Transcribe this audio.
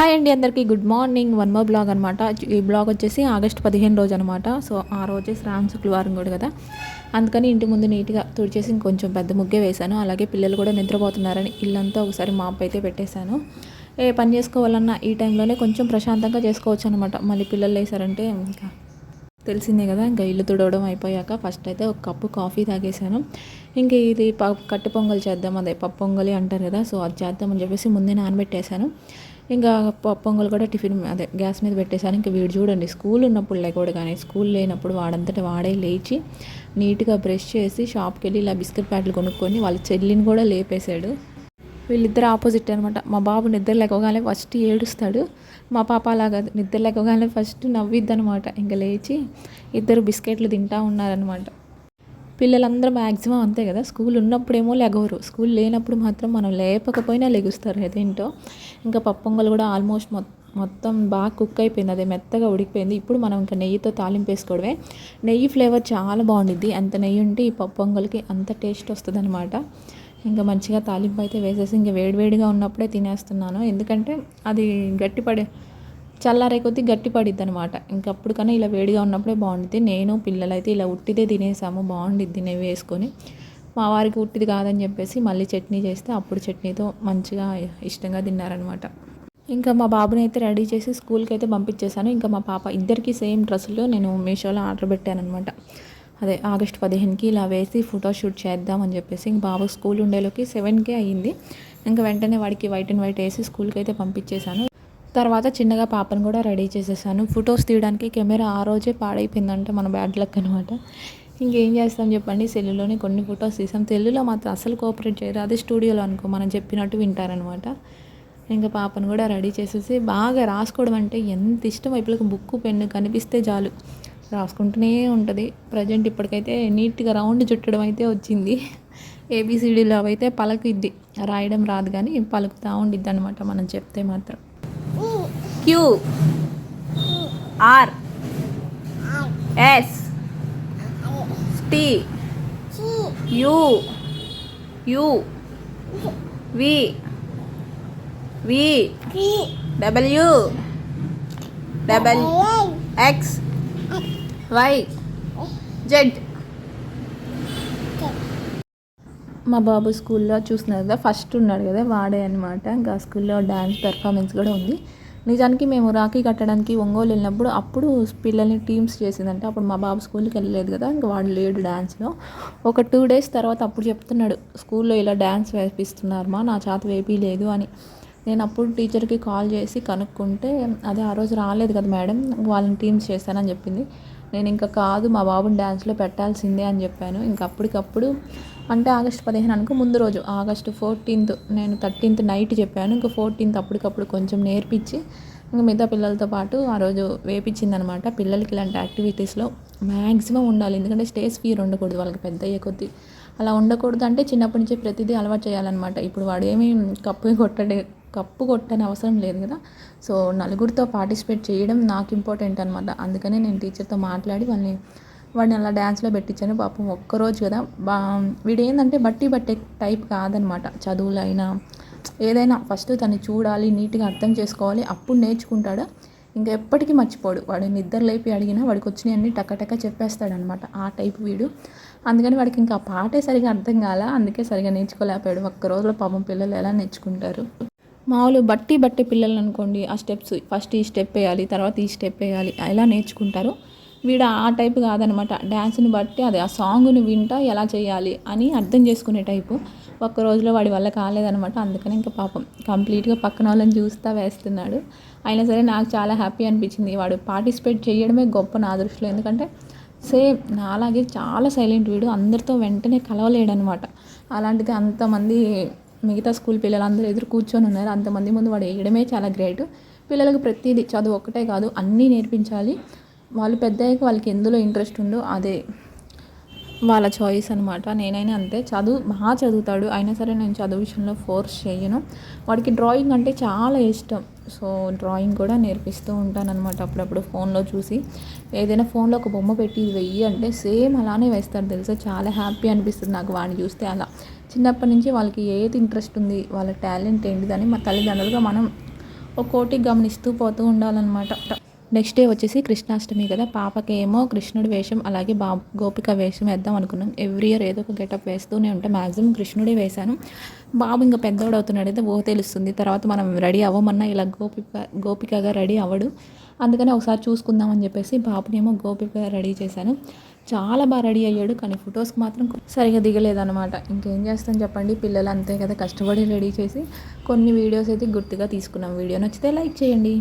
Hi అండి అందరికీ. Good morning. One more blog అనమాట ఈ బ్లాగ్ వచ్చేసి ఆగస్ట్ పదిహేను రోజు అనమాట సో ఆ రోజే శ్రావణ శుక్రవారం కూడా కదా. అందుకని ఇంటి ముందు నీట్గా తుడిచేసి ఇంకొంచెం పెద్ద ముగ్గే వేశాను. అలాగే పిల్లలు కూడా నిద్రపోతున్నారని ఇల్లంతా ఒకసారి మాప్ అయితే పెట్టేశాను. ఏ పని చేసుకోవాలన్నా ఈ టైంలోనే కొంచెం ప్రశాంతంగా చేసుకోవచ్చు అనమాట మళ్ళీ పిల్లలు వేసారంటే ఇంకా తెలిసిందే కదా. ఇంకా ఇల్లు తుడవడం అయిపోయాక ఫస్ట్ అయితే ఒక కప్పు కాఫీ తాగేశాను. ఇంక ఇది ప కట్టు పొంగల్ చేద్దాం. అదే పప్పు పొంగలి అంటారు కదా. సో అది చేద్దామని చెప్పేసి ముందే నానబెట్టేశాను. ఇంకా పొంగల్ కూడా టిఫిన్ అదే గ్యాస్ మీద పెట్టేశాను. ఇంకా వీడు చూడండి స్కూల్ ఉన్నప్పుడు లేకూడదు కానీ స్కూల్ లేనప్పుడు వాడంతటా వాడే లేచి నీట్గా బ్రష్ చేసి షాప్కి వెళ్ళి ఇలా బిస్కెట్ ప్యాడ్లు కొనుక్కొని వాళ్ళ చెల్లిని కూడా లేపేశాడు. వీళ్ళిద్దరు ఆపోజిట్ అనమాట మా బాబు నిద్ర లేకగానే ఫస్ట్ ఏడుస్తాడు. మా పాప అలాగా నిద్ర లేకగానే ఫస్ట్ నవ్విద్ది అనమాట ఇంకా లేచి ఇద్దరు బిస్కెట్లు తింటా ఉన్నారనమాట పిల్లలందరూ మ్యాక్సిమం అంతే కదా. స్కూల్ ఉన్నప్పుడేమో లెగవరు. స్కూల్ లేనప్పుడు మాత్రం మనం లేపకపోయినా లెగుస్తారు అదేంటో ఇంకా పప్పొంగలు కూడా ఆల్మోస్ట్ మొత్తం మొత్తం బాగా కుక్ అయిపోయింది. అదే మెత్తగా ఉడికిపోయింది. ఇప్పుడు మనం ఇంకా నెయ్యితో తాలింపు వేసుకోవడమే. నెయ్యి ఫ్లేవర్ చాలా బాగుండిద్ది. అంత నెయ్యి ఉంటే ఈ పప్పు అంత టేస్ట్ వస్తుంది అనమాట ఇంకా మంచిగా తాలింపు అయితే వేసేసి ఇంకా వేడివేడిగా ఉన్నప్పుడే తినేస్తున్నాను. ఎందుకంటే అది గట్టిపడే చల్లారే కొద్దీ గట్టి పడిద్ది అనమాట ఇంకప్పుడుకన్నా ఇలా వేడిగా ఉన్నప్పుడే బాగుండిద్ది. నేను పిల్లలైతే ఇలా ఉట్టిదే తినేసాము బాగుండిద్ది నెయ్యి వేసుకొని. మా వారికి ఉట్టిది కాదని చెప్పేసి మళ్ళీ చట్నీ చేస్తే అప్పుడు చట్నీతో మంచిగా ఇష్టంగా తిన్నారనమాట ఇంకా మా బాబుని అయితే రెడీ చేసి స్కూల్కి అయితే పంపించేశాను. ఇంకా మా పాప ఇద్దరికి సేమ్ డ్రెస్సులు నేను మీషోలో ఆర్డర్ పెట్టాను అనమాట అదే ఆగస్ట్ పదిహేనుకి ఇలా వేసి ఫోటోషూట్ చేద్దామని చెప్పేసి ఇంక బాబు స్కూల్ ఉండేలోకి సెవెన్కే అయ్యింది. ఇంకా వెంటనే వాడికి వైట్ అండ్ వైట్ వేసి స్కూల్కి అయితే పంపించేశాను. తర్వాత చిన్నగా పాపను కూడా రెడీ చేసేసాను. ఫొటోస్ తీయడానికి కెమెరా ఆ రోజే పాడైపోయిందంటే మన బ్యాడ్ లక్ అనమాట ఇంకేం చేస్తాం చెప్పండి? సెల్లులోనే కొన్ని ఫొటోస్ తీసాం. తెలుగులో మాత్రం అసలు కోఆపరేట్ చేయరు. అదే స్టూడియోలో అనుకో మనం చెప్పినట్టు వింటారనమాట ఇంకా పాపను కూడా రెడీ చేసేసి బాగా రాసుకోవడం అంటే ఎంత ఇష్టం. అయిపోయి బుక్ పెన్ను కనిపిస్తే చాలు. రాసుకుంటూనే ఉంటుంది. ప్రజెంట్ ఇప్పటికైతే నీట్గా రౌండ్ చుట్టడం అయితే వచ్చింది. ఏబిసిడీలో అయితే పలకిద్ది. రాయడం రాదు కానీ పలుకుతూ ఉండిద్ది అనమాట మనం చెప్తే మాత్రం. Q R S T U U V V W double X Y Z మా బాబు స్కూల్లో చూస్తున్నారు కదా ఫస్ట్ ఉన్నాడు కదా వాడే అనమాట ఇంకా స్కూల్లో డ్యాన్స్ పెర్ఫార్మెన్స్ కూడా ఉంది. నిజానికి మేము రాఖీ కట్టడానికి ఒంగోలు వెళ్ళినప్పుడు అప్పుడు పిల్లల్ని టీమ్స్ చేసిందంటే. అప్పుడు మా బాబు స్కూల్కి వెళ్ళలేదు కదా ఇంకా వాడు లేడు డ్యాన్స్లో ఒక టూ డేస్ తర్వాత అప్పుడు చెప్తున్నాడు స్కూల్లో ఇలా డ్యాన్స్ వేపిస్తున్నారు మా నా చేత వేపీలేదు అని. నేను అప్పుడు టీచర్కి కాల్ చేసి కనుక్కుంటే అదే ఆ రోజు రాలేదు కదా మేడం వాళ్ళని టీమ్స్ చేశానని చెప్పింది. నేను ఇంకా కాదు మా బాబుని డ్యాన్స్లో పెట్టాల్సిందే అని చెప్పాను. ఇంకా అప్పటికప్పుడు అంటే ఆగస్ట్ పదిహేను అనుకో ముందు రోజు ఆగస్టు ఫోర్టీన్త్ నేను థర్టీన్త్ నైట్ చెప్పాను. ఇంకా ఫోర్టీన్త్ అప్పటికప్పుడు కొంచెం నేర్పించి ఇంకా మిగతా పిల్లలతో పాటు ఆ రోజు వేపించిందనమాట. పిల్లలకి ఇలాంటి యాక్టివిటీస్లో మ్యాక్సిమం ఉండాలి. ఎందుకంటే స్టేజ్ ఫీర్ ఉండకూడదు వాళ్ళకి పెద్ద అయ్యే కొద్దీ. అలా ఉండకూడదు అంటే చిన్నప్పటి నుంచి ప్రతిదీ అలవాటు చేయాలన్నమాట. ఇప్పుడు వాడు ఏమి కప్పు కొట్టడే కప్పు కొట్టని అవసరం లేదు కదా. సో నలుగురితో పార్టిసిపేట్ చేయడం నాకు ఇంపార్టెంట్ అనమాట అందుకనే నేను టీచర్తో మాట్లాడి వాళ్ళని వాడిని అలా డ్యాన్స్లో పెట్టించాను పాపం ఒక్కరోజు కదా. బా వీడు ఏంటంటే బట్టి బట్టే టైప్ కాదనమాట చదువులైనా ఏదైనా ఫస్ట్ తను చూడాలి నీట్గా అర్థం చేసుకోవాలి అప్పుడు నేర్చుకుంటాడు? ఇంకా ఎప్పటికీ మర్చిపోడు. వాడు నిద్ర లేపి అడిగినా వాడికి అన్ని టక్కటక్క చెప్పేస్తాడనమాట ఆ టైప్ వీడు. అందుకని వాడికి ఇంకా పాటే సరిగా అర్థం కాల. అందుకే సరిగా నేర్చుకోలేకపోయాడు. ఒక్క రోజులో పాపం పిల్లలు ఎలా నేర్చుకుంటారు? మామూలు బట్టి బట్టి పిల్లలు అనుకోండి ఆ స్టెప్స్ ఫస్ట్ ఈ స్టెప్ వేయాలి తర్వాత ఈ స్టెప్ వేయాలి ఎలా నేర్చుకుంటారు. వీడు ఆ టైప్ కాదనమాట. డ్యాన్స్ని బట్టి అది ఆ సాంగ్ని వింటా ఎలా చేయాలి అని అర్థం చేసుకునే టైపు. ఒక్క రోజులో వాడి వల్ల కాలేదనమాట. అందుకని ఇంకా పాపం కంప్లీట్గా పక్కన వాళ్ళని చూస్తా వేస్తున్నాడు. అయినా సరే నాకు చాలా హ్యాపీ అనిపించింది. వాడు పార్టిసిపేట్ చేయడమే గొప్ప నా దృష్టిలో. ఎందుకంటే సేమ్ నాలాగే చాలా సైలెంట్ వీడు. అందరితో వెంటనే కలవలేడనమాట. అలాంటిది అంతమంది మిగతా స్కూల్ పిల్లలందరూ ఎదురు కూర్చొని ఉన్నారు. అంతమంది ముందు వాడు వేయడమే చాలా గ్రేట్. పిల్లలకు ప్రతిదీ చదువు ఒక్కటే కాదు అన్నీ నేర్పించాలి. వాళ్ళు పెద్దయ్యాక వాళ్ళకి ఎందులో ఇంట్రెస్ట్ ఉందో అదే. వాళ్ళ చాయిస్ అనమాట నేనైనా అంతే. చదువు బాగా చదువుతాడు. అయినా సరే నేను చదువు విషయంలో ఫోర్స్ చేయను. వాడికి డ్రాయింగ్ అంటే చాలా ఇష్టం. సో డ్రాయింగ్ కూడా నేర్పిస్తూ ఉంటాను అనమాట అప్పుడప్పుడు ఫోన్లో చూసి. ఏదైనా ఫోన్లో ఒక బొమ్మ పెట్టి వెయ్యి అంటే సేమ్ అలానే వేస్తారు తెలుసా? చాలా హ్యాపీ అనిపిస్తుంది నాకు వాడిని చూస్తే అలా. చిన్నప్పటి నుంచి వాళ్ళకి ఏది ఇంట్రెస్ట్ ఉంది? వాళ్ళ టాలెంట్ ఏంటిదని మా తల్లిదండ్రులుగా మనం ఒక్కోటి గమనిస్తూ పోతూ ఉండాలన్నమాట. నెక్స్ట్ డే వచ్చేసి కృష్ణాష్టమి కదా పాపకి ఏమో కృష్ణుడి వేషం అలాగే బా గోపిక వేషం వేద్దాం అనుకున్నాం. ఎవ్రీ ఇయర్ ఏదో ఒక గెటప్ వేస్తూనే ఉంటాం. మ్యాక్సిమం కృష్ణుడే వేశాను. బాబు ఇంకా పెద్దోడు అవుతున్నాడు అయితే ఓ తెలుస్తుంది. తర్వాత మనం రెడీ అవ్వమన్నా ఇలా గోపిక గోపికగా రెడీ అవ్వడు. అందుకని ఒకసారి చూసుకుందామని చెప్పేసి బాబునేమో గోపికగా రెడీ చేశాను. చాలా బాగా రెడీ అయ్యాడు కానీ ఫొటోస్కి మాత్రం సరిగా దిగలేదనమాట ఇంకేం చేస్తాం చెప్పండి? పిల్లలు అంతే కదా కష్టపడి రెడీ చేసి కొన్ని వీడియోస్ అయితే గుర్తుగా తీసుకున్నాం. వీడియో నచ్చితే లైక్ చేయండి.